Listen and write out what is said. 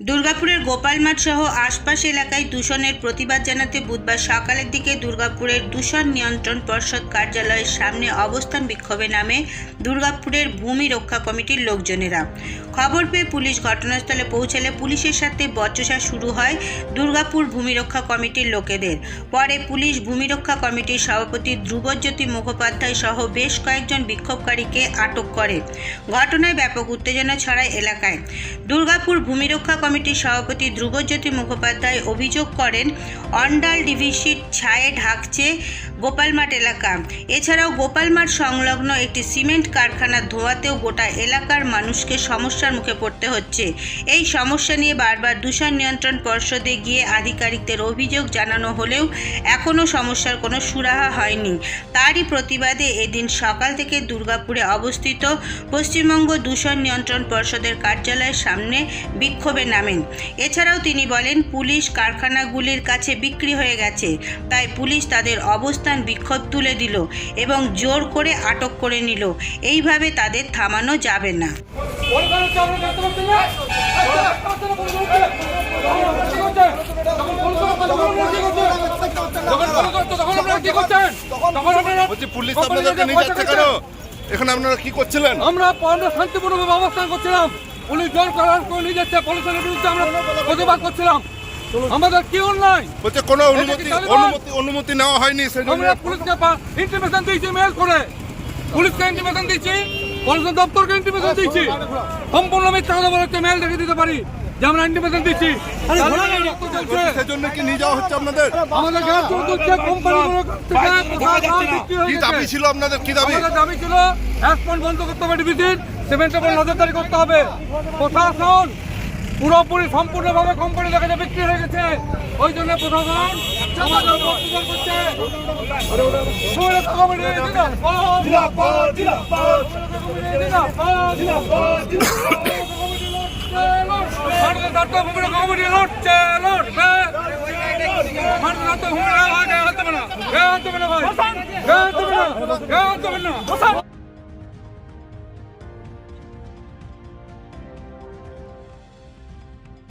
দুর্গাপুরের গোপালমাঠ সহ আশপাশ এলাকায় দূষণের প্রতিবাদ জানাতে বুধবার সকালের দিকে দুর্গাপুরের দূষণ নিয়ন্ত্রণ পর্ষদ কার্যালয়ের সামনে অবস্থান বিক্ষোভে নামে দুর্গাপুরের ভূমি রক্ষা কমিটির লোকজনেরা। খবর পেয়ে পুলিশ ঘটনাস্থলে পৌঁছালে পুলিশের সাথে বচসা শুরু হয় দুর্গাপুর ভূমি রক্ষা কমিটির লোকেদের। পরে পুলিশ ভূমি রক্ষা কমিটির সভাপতি ধ্রুবজ্যোতি মুখোপাধ্যায় সহ বেশ কয়েকজন বিক্ষোভকারীকে আটক করে। ঘটনায় ব্যাপক উত্তেজনা ছড়ায় এলাকায়। দুর্গাপুর ভূমি রক্ষা কমিটির সভাপতি ধ্রুবজ্যোতি মুখোপাধ্যায় অভিযোগ করেন, অন্ডাল ডিভিসির ছায়ে ঢাকছে গোপালমাঠ এলাকা। এছাড়াও গোপালমাঠ সংলগ্ন একটি সিমেন্ট কারখানার ধোঁয়াতেও গোটা এলাকার মানুষকে সমস্যার মুখে পড়তে হচ্ছে। এই সমস্যা নিয়ে বারবার দূষণ নিয়ন্ত্রণ পর্ষদে গিয়ে আধিকারিকদের অভিযোগ জানানো হলেও এখনও সমস্যার কোনো সুরাহা হয়নি। তারই প্রতিবাদে এদিন সকাল থেকে দুর্গাপুরে অবস্থিত পশ্চিমবঙ্গ দূষণ নিয়ন্ত্রণ পর্ষদের কার্যালয়ের সামনে বিক্ষোভে নামেন এছাড়াও তিনি বলেন পুলিশ কারখানাগুলির কাছে বিক্রি হয়ে গেছে তাই পুলিশ তাদের অবস্থান বিক্ষোভ তুলে দিল এবং জোর করে আটক করে নিল। এইভাবে তাদের থামানো যাবে না। এখানে আপনারা কি করছিলেন? আমরা আমরা শান্তিপূর্ণভাবে অবস্থান করছিলাম। পুলিশ জোর করার করে নিয়ে যাচ্ছে পলিসের বিরুদ্ধে আমরা প্রতিবাদ করছিলাম। আমাদের কি অন্যায়? বলছে কোনো অনুমতি? অনুমতি অনুমতি নেওয়া হয়নি সেই আমরা পুলিশকে ইন্টিমেশন দিয়েছি মেল করে। পুলিশকে ইন্টিমেশন দিয়েছি পুলিশ দপ্তরকে ইন্টিমেশন দিয়েছি। সম্পূর্ণ মিথ্যা কথা বলে মেল দেখে দিতে পারি যে আমরা ইন্টিমেশন দিচ্ছি কি নিয়ে যাওয়া হচ্ছে আপনাদের? আমাদের গ্যাস চলছে কোম্পানিগুলো কি। দাবি ছিল আপনাদের? কি দাবি? দাবি ছিল এক্সপোর্ট বন্ধ করতে হবে ডিভিসির সিমেন্টের উপর নজরদারি করতে হবে। প্রশাসন পুরোপুরি সম্পূর্ণভাবে কোম্পানি দেখা যায় বিক্রি হয়ে গেছে। ওই জন্য প্রশাসন লড়ছে,